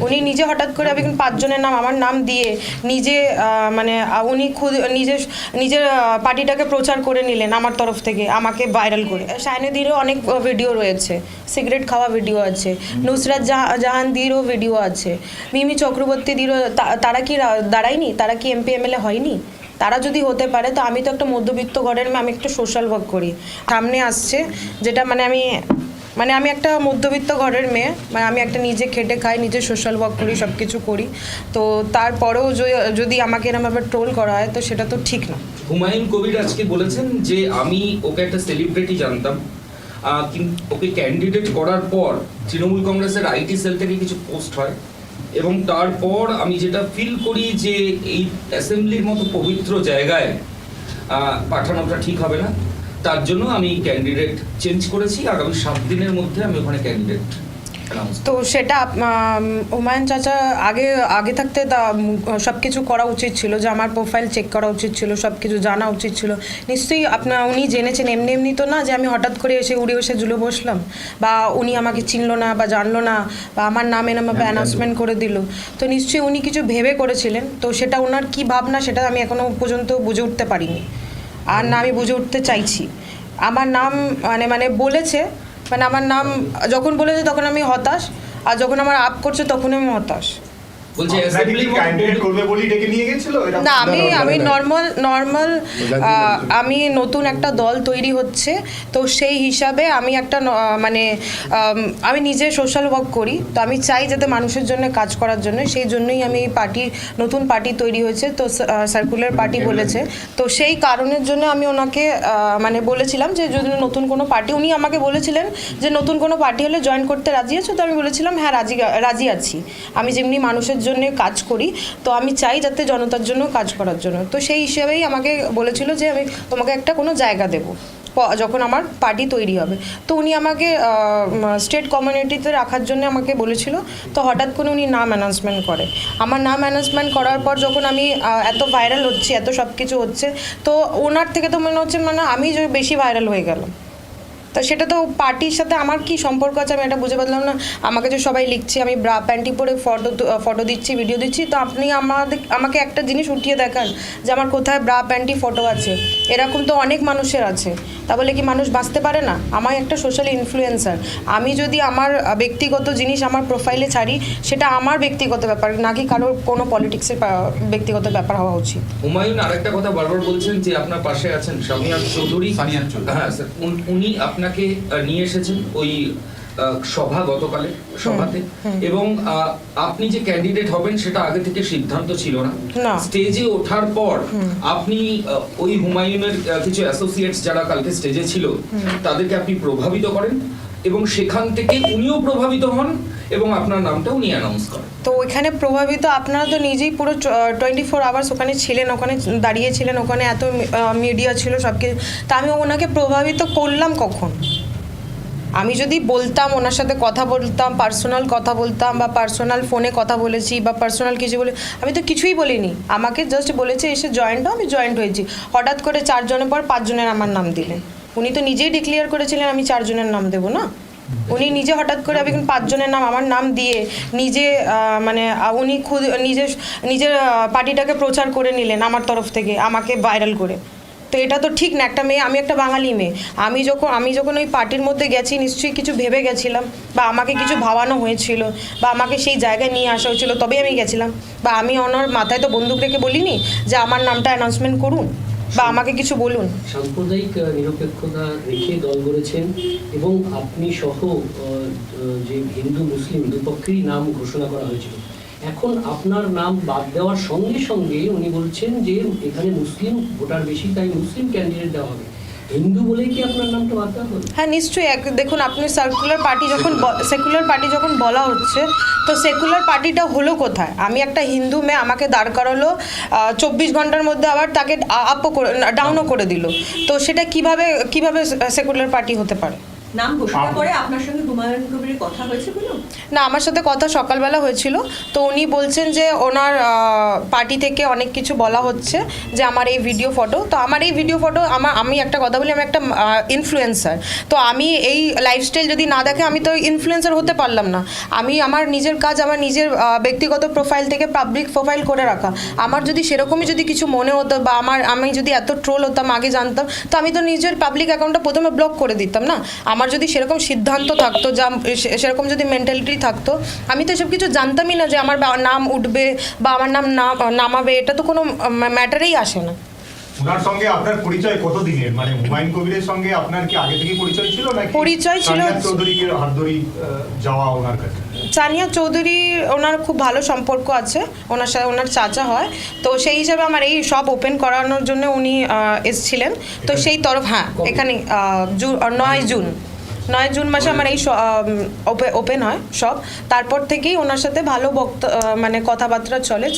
উনি নিজে হঠাৎ করে আমি পাঁচজনের নাম, আমার নাম দিয়ে নিজে মানে উনি খুদ নিজে নিজের পার্টিটাকে প্রচার করে নিলেন আমার তরফ থেকে, আমাকে ভাইরাল করে। শাহিনীদিরও অনেক ভিডিও রয়েছে, সিগারেট খাওয়া ভিডিও আছে, নুসরাত জাহা- জাহানদিরও ভিডিও আছে, মিমি চক্রবর্তী দিরও তারা কি দাঁড়ায়নি? তারা কি এমপি এমএলএ হয়নি? তারা যদি হতে পারে, তো আমি তো একটা মধ্যবিত্ত ঘরের আমি একটা সোশ্যাল ওয়ার্ক করি। সামনে আসছে, যেটা মানে আমি মানে আমি একটা মধ্যবিত্ত ঘরের মেয়ে মানে আমি একটা নিজে খেটে খাই, নিজে সোশ্যাল ওয়ার্ক করি সব কিছু করি। তো তারপরেও যদি আমাকে এরমভাবে ট্রোল করা হয়, তো সেটা তো ঠিক না। হুমায়ুন কবির আজকে বলেছেন যে, আমি ওকে একটা সেলিব্রিটি জানতাম ওকে ক্যান্ডিডেট করার পর তৃণমূল কংগ্রেসের আইটি সেল থেকে কিছু পোস্ট হয় এবং তারপর আমি যেটা ফিল করি যে, এই অ্যাসেম্বলির মতো পবিত্র জায়গায় পাঠানোটা ঠিক হবে না। তার জন্য আমি ক্যান্ডিডেট চেঞ্জ করেছি। আগামী সাত দিনের মধ্যে আমি ওখানে ক্যান্ডিডেট তো সেটা হুমায়ুন চাচা আগে আগে থাকতে সব কিছু করা উচিত ছিল যে আমার প্রোফাইল চেক করা উচিত ছিল সব কিছু জানা উচিত ছিল। নিশ্চয়ই আপনার উনি জেনেছেন এমনি এমনি তো না যে আমি হঠাৎ করে এসে উড়ে এসে জুলে বসলাম। বা উনি আমাকে চিনলো না বা জানলো না বা আমার নাম এরমভাবে অ্যানাউন্সমেন্ট করে দিল। তো নিশ্চয়ই উনি কিছু ভেবে করেছিলেন। তো সেটা ওনার কী ভাবনা সেটা আমি এখনও পর্যন্ত বুঝে উঠতে পারিনি। আর না, আমি বুঝে উঠতে চাইছি। আমার নাম মানে মানে বলেছে মানে আমার নাম, যখন বলেছে তখন আমি হতাশ, আর যখন আমার আপ করছে তখন আমি হতাশ। বলছে ক্যান্ডিডেট করবে ডেকে নিয়ে না আমি আমি। নর্মাল নর্মাল আমি নতুন একটা দল তৈরি হচ্ছে তো সেই হিসাবে আমি একটা ন- মানে আমি নিজে সোশ্যাল ওয়ার্ক করি তো আমি চাই যাতে মানুষের জন্য কাজ করার জন্য সেই জন্যই আমি এই পার্টি নতুন পার্টি তৈরি হয়েছে তো সার্কুলার পার্টি বলেছে। তো সেই কারণের জন্য আমি ওনাকে মানে বলেছিলাম যে যদি নতুন কোনো পার্টি উনি আমাকে বলেছিলেন যে নতুন কোনো পার্টি হলে জয়েন করতে রাজি আছো? তো আমি বলেছিলাম হ্যাঁ রাজি রাজি আছি। আমি যেমনি মানুষের জন্য কাজ করি, তো আমি চাই যাতে জনতার জন্য কাজ করার জন্য। তো সেই হিসেবেই আমাকে বলেছিল যে আমি তোমাকে একটা কোনো জায়গা দেবো যখন আমার পার্টি তৈরি হবে। তো উনি আমাকে স্টেট কমিউনিটিতে রাখার জন্য আমাকে বলেছিল, তো হঠাৎ করে উনি নাম অ্যানাউন্সমেন্ট করে। আমার নাম অ্যানাউন্সমেন্ট করার পর যখন আমি এত ভাইরাল হচ্ছি, এত সব কিছু হচ্ছে, তো ওনার থেকে তো মনে হচ্ছে মানে আমি বেশি ভাইরাল হয়ে গেলাম। তো সেটা তো পার্টির সাথে আমার কি সম্পর্ক আছে আমি এটা বুঝে পারলাম না। আমাকে যে সবাই লিখছে, আমি ব্রা প্যান্টি পরে ফটো ফটো দিচ্ছি ভিডিও দিচ্ছি, তো আপনি আমাদের, আমাকে একটা জিনিস উঠিয়ে দেখান যে আমার কোথায় ব্রা প্যান্টি ফটো আছে। এরকম তো অনেক মানুষের আছে। তা বলে কি মানুষ বাঁচতে পারে না? আমার একটা সোশ্যাল ইনফ্লুয়েন্সার আমি যদি আমার ব্যক্তিগত জিনিস আমার প্রোফাইলে ছাড়ি সেটা আমার ব্যক্তিগত ব্যাপার নাকি কারোর কোনো পলিটিক্সের ব্যক্তিগত ব্যাপার হওয়া উচিত? হুমায়ুন আরেকটা কথা বারবার বলছেন যে আপনার পাশে আছেন সামিয়ান চৌধুরী। হ্যাঁ স্যার উনি আপনাকে নিয়ে এসেছেন ওই সভা গতকালে সভাতে। এবং আপনি যে ক্যান্ডিডেট হবেন সেটা আগে থেকে সিদ্ধান্ত ছিল না। না। স্টেজে ওঠার পর আপনি ওই হুমায়ুনের কিছু অ্যাসোসিয়েটস যারা কালকে স্টেজে ছিল তাদেরকে আপনি প্রভাবিত করেন এবং সেখান থেকে উনিও প্রভাবিত হন এবং আপনার নামটা উনি অ্যানাউন্স করেন। তো ওইখানে প্রভাবিত আপনারা তো নিজেই পুরো টোয়েন্টি ফোর আওয়ার্স ওখানে ছিলেন ওখানে দাঁড়িয়েছিলেন ওখানে এত মিডিয়া ছিল সব কিছু তা আমি ওনাকে প্রভাবিত করলাম কখন? আমি যদি বলতাম, ওনার সাথে কথা বলতাম পার্সোনাল কথা বলতাম বা পার্সোনাল ফোনে কথা বলেছি বা পার্সোনাল কিছু বলে, আমি তো কিছুই বলিনি। আমাকে জাস্ট বলেছে, এসে জয়েন্ট আমি জয়েন্ট হয়েছি। হঠাৎ করে চারজনের পর পাঁচজনের আমার নাম দিলেন। উনি তো নিজেই ডিক্লিয়ার করেছিলেন, আমি চারজনের নাম দেবো, না? উনি নিজে হঠাৎ করে কিন্তু পাঁচজনের নাম, আমার নাম দিয়ে নিজে মানে উনি খুদ নিজে নিজের পার্টিটাকে প্রচার করে নিলেন আমার তরফ থেকে, আমাকে ভাইরাল করে। তো এটা তো ঠিক না একটা মেয়ে আমি একটা বাঙালি মেয়ে। আমি যখন আমি যখন ওই পার্টির মধ্যে গেছি নিশ্চয়ই কিছু ভেবে গেছিলাম বা আমাকে কিছু ভাবানো হয়েছিল বা আমাকে সেই জায়গায় নিয়ে আসা হয়েছিল তবেই আমি গেছিলাম। বা আমি ওনার মাথায় তো বন্দুক রেখে বলিনি যে আমার নামটা অ্যানাউন্সমেন্ট করুন বা আমাকে কিছু বলুন। সাম্প্রদায়িক নিরপেক্ষতা রেখে দল গড়েছেন এবং আপনি সহ যে হিন্দু মুসলিম দুপক্ষেরই নাম ঘোষণা করা হয়েছিল। এখন আপনার নাম বাদ দেওয়ার সঙ্গে সঙ্গে উনি বলছেন যে এখানে মুসলিম ভোটার বেশি তাই মুসলিম ক্যান্ডিডেট দেওয়া হবে। হিন্দু বলেই কি আপনার নামটা বাদ দেওয়া হ্যাঁ নিশ্চয়ই এক দেখুন আপনি সার্কুলার পার্টি যখন সেকুলার পার্টি যখন বলা হচ্ছে তো সেকুলার পার্টিটা হলো কোথায়? আমি একটা হিন্দু মেয়ে আমাকে দাঁড় করালো চব্বিশ ঘণ্টার মধ্যে আবার তাকে আপও করে ডাউনও করে দিল। তো সেটা কীভাবে কীভাবে সেকুলার পার্টি হতে পারে? নাম ঘোষণা করে আপনার সঙ্গে হুমায়ুন কবিরের কথা হয়েছে কোনো না আমার সাথে কথা সকালবেলা হয়েছিল। তো উনি বলছেন যে ওনার পার্টি থেকে অনেক কিছু বলা হচ্ছে যে আমার এই ভিডিও ফটো। তো আমার এই ভিডিও ফটো আমার আমি একটা কথা বলি আমি একটা ইনফ্লুয়েন্সার তো আমি এই লাইফস্টাইল যদি না দেখে আমি তো ইনফ্লুয়েন্সার হতে পারলাম না। আমি আমার নিজের কাজ আমার নিজের ব্যক্তিগত প্রোফাইল থেকে পাবলিক প্রোফাইল করে রাখা। আমার যদি সেরকমই যদি কিছু মনে হতো বা আমার আমি যদি এত ট্রোল হতাম আগে জানতাম তো আমি তো নিজের পাবলিক অ্যাকাউন্টটা প্রথমে ব্লক করে দিতাম না? আমার যদি সেরকম সিদ্ধান্ত থাকতো যা সেরকম যদি মেন্টালিটি থাকতো আমি তো এসব কিছু জানতামই না যে আমার নাম উঠবে বা আমার নাম না- নামাবে এটা তো কোনো ম্যাটারেই আসে না। ওনার সঙ্গে আপনার পরিচয় কত দিনের মানে হুমায়ুন কবিরের সঙ্গে আপনার কি আগে থেকে পরিচয় ছিল নাকি পরিচয় ছিল- চৌধুরীকে হাত ধরি যাওয়া ওনার কাছে? সানিয়া চৌধুরী ওনার খুব ভালো সম্পর্ক আছে ওনার সাথে ওনার চাচা হয়। তো সেই হিসাবে আমার এই সব ওপেন করানোর জন্য উনি এসছিলেন। তো সেই তরফ হ্যাঁ এখানে নয় জুন। নয় জুন মাসে আমার এই ওপেন হয় সব। তারপর থেকেই ওনার সাথে ভালো বক্ত মানে কথাবার্তা চলে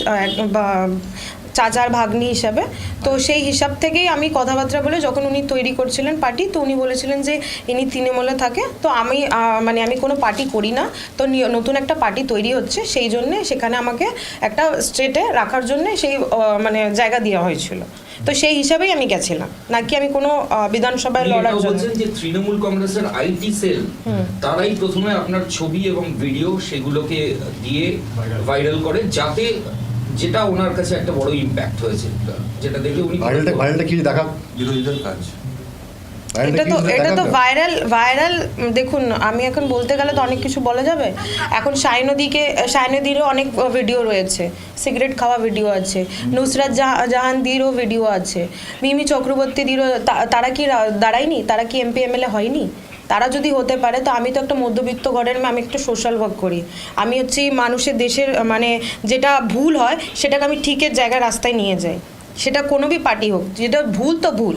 চাচার ভাগ্নি হিসাবে। তো সেই হিসাব থেকেই আমি কথাবার্তা বলে যখন উনি তৈরি করছিলেন পার্টি তো উনি বলেছিলেন যে ইনি তৃণমূলে থাকে। তো আমি মানে আমি কোনো পার্টি করি না। তো নতুন একটা পার্টি তৈরি হচ্ছে। সেই জন্যে সেখানে আমাকে একটা স্টেটে রাখার জন্য সেই মানে জায়গা দেওয়া হয়েছিল। তো সেই হিসাবেই আমি গেছিলাম। নাকি আমি কোনো বিধানসভায় লড়ার জন্য। বলছেন যে তৃণমূল কংগ্রেসের আইটি সেল তারাই প্রথমে আপনার ছবি এবং ভিডিও সেগুলোকে দিয়ে ভাইরাল করে যাতে যেটা ওনার কাছে একটা বড় ইম্প্যাক্ট হয়েছে যেটা দেখে উনি ভাইরালটা ভাইরালটা কি দেখা? বিরোধীদের কাজ। এটা তো এটা তো ভাইরাল ভাইরাল দেখুন আমি এখন বলতে গেলে তো অনেক কিছু বলা যাবে। এখন সাইনদীকে সাইনদীরও অনেক ভিডিও রয়েছে। সিগারেট খাওয়া ভিডিও আছে। নুসরাত জাহা- জাহানদিরও ভিডিও আছে। মিমি চক্রবর্তীদিরও তা- তারা কি দাঁড়ায়নি? তারা কি এমপি এমএলএ হয়নি? তারা যদি হতে পারে, তো আমি তো একটা মধ্যবিত্ত ঘরের আমি একটু সোশ্যাল ওয়ার্ক করি। আমি হচ্ছে মানুষের দেশের মানে যেটা ভুল হয়, সেটাকে আমি ঠিকের জায়গায় রাস্তায় নিয়ে যাই। সেটা কোনো বি পার্টি হোক, যেটা ভুল তো ভুল।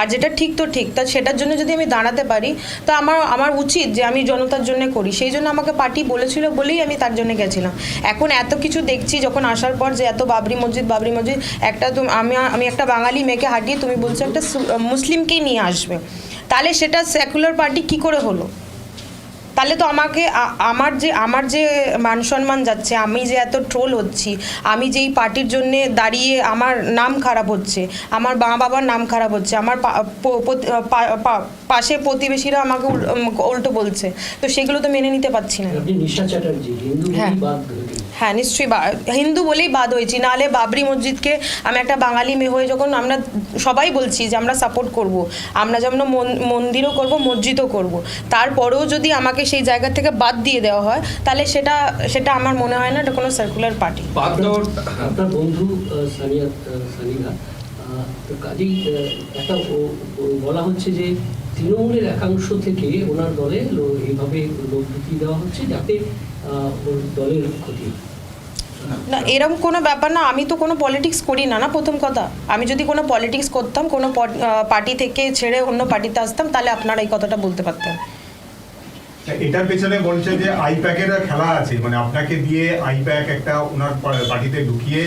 আর যেটা ঠিক তো ঠিক, তা সেটার জন্য যদি আমি দাঁড়াতে পারি, তা আমার আমার উচিত যে আমি জনতার জন্য করি। সেই জন্য আমাকে পার্টি বলেছিল বলেই আমি তার জন্য গেছিলাম। এখন এত কিছু দেখছি যখন আসার পর যে এত বাবরি মসজিদ বাবরি মসজিদ, একটা তুমি, আমি আমি একটা বাঙালি মেয়েকে হাঁটিয়ে তুমি বলছো একটা মুসলিমকেই নিয়ে আসবে। তাহলে সেটা সেকুলার পার্টি কি করে হলো? তাহলে তো আমাকে আমার যে আমার যে মান সম্মান যাচ্ছে আমি যে এত ট্রোল হচ্ছি আমি যেই পার্টির জন্য দাঁড়িয়ে আমার নাম খারাপ হচ্ছে আমার মা বাবার নাম খারাপ হচ্ছে আমার পাশে প্রতিবেশীরা আমাকে উল্টো বলছে তো সেগুলো তো মেনে নিতে পারছি না হ্যাঁ। হ্যাঁ নিশ্চয়ই বা- হিন্দু বলেই বাদ হয়েছি নাহলে বাবরি মসজিদকে আমি একটা বাঙালি মেয়ে হয়ে যখন আমরা সবাই বলছি যে আমরা সাপোর্ট করব আমরা যেমন মন- মন্দিরও করব মসজিদও করব তারপরেও যদি আমাকে সেই জায়গা থেকে বাদ দিয়ে দেওয়া হয় তাহলে সেটা সেটা আমার মনে হয় না এটা কোনো সার্কুলার পার্টি আপনার বন্ধু সানিয়া সানিয়া তো কাজেই একটা বলা হচ্ছে যে তৃণমূলের একাংশ থেকে ওনার দলে এইভাবে লোক ঢুকিয়ে দেওয়া হচ্ছে যাতে দলের ক্ষতি হয়। না এরকম কোনো ব্যাপার না আমি তো কোনো পলিটিক্স করি না না প্রথম কথা? আমি যদি কোনো পলিটিক্স করতাম কোনো পার্টি থেকে ছেড়ে অন্য পার্টিতে আসতাম তাহলে আপনারা এই কথাটা বলতে পারতেন। এটার পেছনে বলছে যে আইপ্যাকের খেলা আছে মানে আপনাকে দিয়ে আইপ্যাক একটা ওনার পার্টিতে ঢুকিয়ে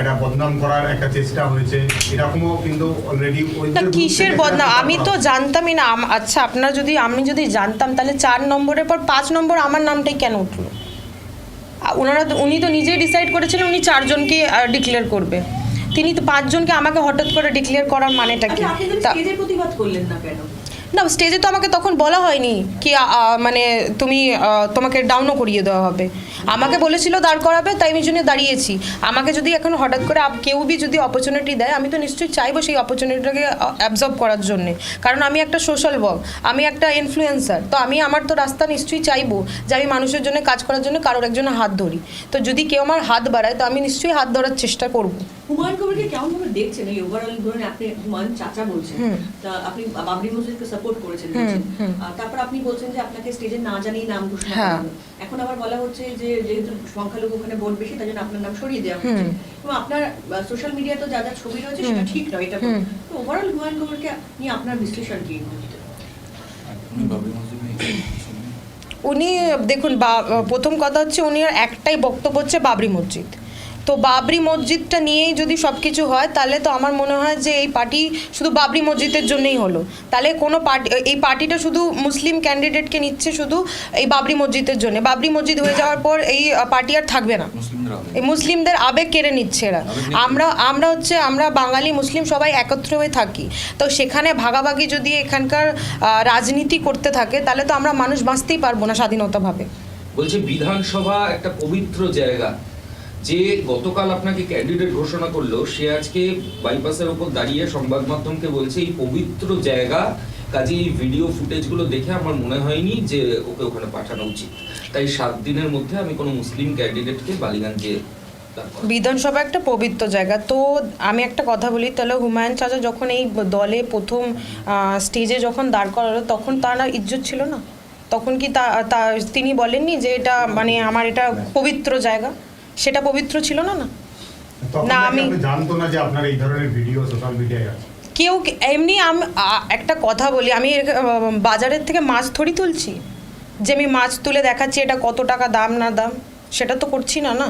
একটা বদনাম করার একটা চেষ্টা হয়েছে এরকমও কিন্তু অলরেডি কিসের বদনাম? আমি তো জানতামই না আচ্ছা আপনার যদি আমি যদি জানতাম তাহলে চার নম্বরের পর পাঁচ নম্বর আমার নামটাই কেন উঠল? ওনারা তো- উনি তো নিজেই ডিসাইড করেছিলেন উনি চারজনকে ডিক্লেয়ার করবে। তিনি তো পাঁচজনকে আমাকে হঠাৎ করে ডিক্লেয়ার করার মানেটা কি? আচ্ছা প্রতিবাদ করলেন না কেন? না স্টেজে তো আমাকে তখন বলা হয়নি কি মানে তুমি তোমাকে ডাউনও করিয়ে দেওয়া হবে। আমাকে বলেছিল দাঁড় করাবে তাই আমি জন্য দাঁড়িয়েছি। আমাকে যদি এখন হঠাৎ করে কেউ বি যদি অপরচুনিটি দেয় আমি তো নিশ্চয়ই চাইব সেই অপরচুনিটিটাকে অ্যাবজর্ব করার জন্যে। কারণ আমি একটা সোশ্যাল ওয়ার্ক আমি একটা ইনফ্লুয়েন্সার তো আমি আমার তো রাস্তা নিশ্চয়ই চাইব যে আমি মানুষের জন্য কাজ করার জন্য কারোর একজনের হাত ধরি। তো যদি কেউ আমার হাত বাড়ায় তো আমি নিশ্চয়ই হাত ধরার চেষ্টা করব। হুমায়ুন কবিরকে কেমন ভাবে দেখছেন? এই ওভারঅল ধরুন আপনি হুমায়ুন চাচা বলছেন তা আপনি বাবরি মসজিদকে সাপোর্ট করেছেন তারপর আপনি বলছেন যে আপনাকে স্টেজে না জানিয়ে নাম ঘোষণা হ্যাঁ। এখন আবার বলা হচ্ছে যে যেহেতু সংখ্যালঘু ওখানে ভোট বেশি তাই জন্য আপনার নাম সরিয়ে দেওয়া হচ্ছে। এবং আপনার সোশ্যাল মিডিয়াতে যা যা ছবি রয়েছে সেটা ঠিক নয় এটা তো ওভারঅল হুমায়ুন কবিরকে নিয়ে আপনার বিশ্লেষণ কি উনি দেখুন বা প্রথম কথা হচ্ছে উনি একটাই বক্তব্য হচ্ছে বাবরি মসজিদ। তো বাবরি মসজিদটা নিয়েই যদি সব কিছু হয় তাহলে তো আমার মনে হয় যে এই পার্টি শুধু বাবরি মসজিদের জন্যই হলো। তাহলে কোনো পার্টি এই পার্টিটা শুধু মুসলিম ক্যান্ডিডেটকে নিচ্ছে শুধু এই বাবরি মসজিদের জন্য। বাবরি মসজিদ হয়ে যাওয়ার পর এই পার্টি আর থাকবে না। এই মুসলিমদের আবেগ কেড়ে নিচ্ছে এরা। আমরা আমরা হচ্ছে আমরা বাঙালি মুসলিম সবাই একত্র হয়ে থাকি। তো সেখানে ভাগাভাগি যদি এখানকার রাজনীতি করতে থাকে তাহলে তো আমরা মানুষ বাঁচতেই পারব না স্বাধীনতাভাবে। বলছে বিধানসভা একটা পবিত্র জায়গা। যে গতকাল আপনাকে ক্যান্ডিডেট ঘোষণা করল, সে আজকে বাইপাসের ওপর দাঁড়িয়ে সংবাদ মাধ্যমকে বলছে, এই পবিত্র জায়গা কাজে এই ভিডিও ফুটেজগুলো দেখে আমার মনে হয়নি যে ওকে ওখানে পাঠানো উচিত। তাই সাত দিনের মধ্যে আমি কোনো মুসলিম ক্যান্ডিডেটকে বালিগঞ্জে। বিধানসভা একটা পবিত্র জায়গা। তো আমি একটা কথা বলি, তাহলে হুমায়ুন চাচা যখন এই দলে প্রথম স্টেজে যখন দাঁড় করালো, তখন তার আর ইজ্জত ছিল না? তখন কি তা- তিনি বলেননি যে এটা মানে আমার এটা পবিত্র জায়গা? সেটা পবিত্র ছিল না না। না, আমি- জানতো না যে আপনার এই ধরনের ভিডিও সোশ্যাল মিডিয়ায় আছে? কেউ এমনি আমি একটা কথা বলি আমি বাজারের থেকে মাছ ধরি তুলছি। যে আমি মাছ তুলে দেখাচ্ছি এটা কত টাকা দাম না দাম সেটা তো করছি না না।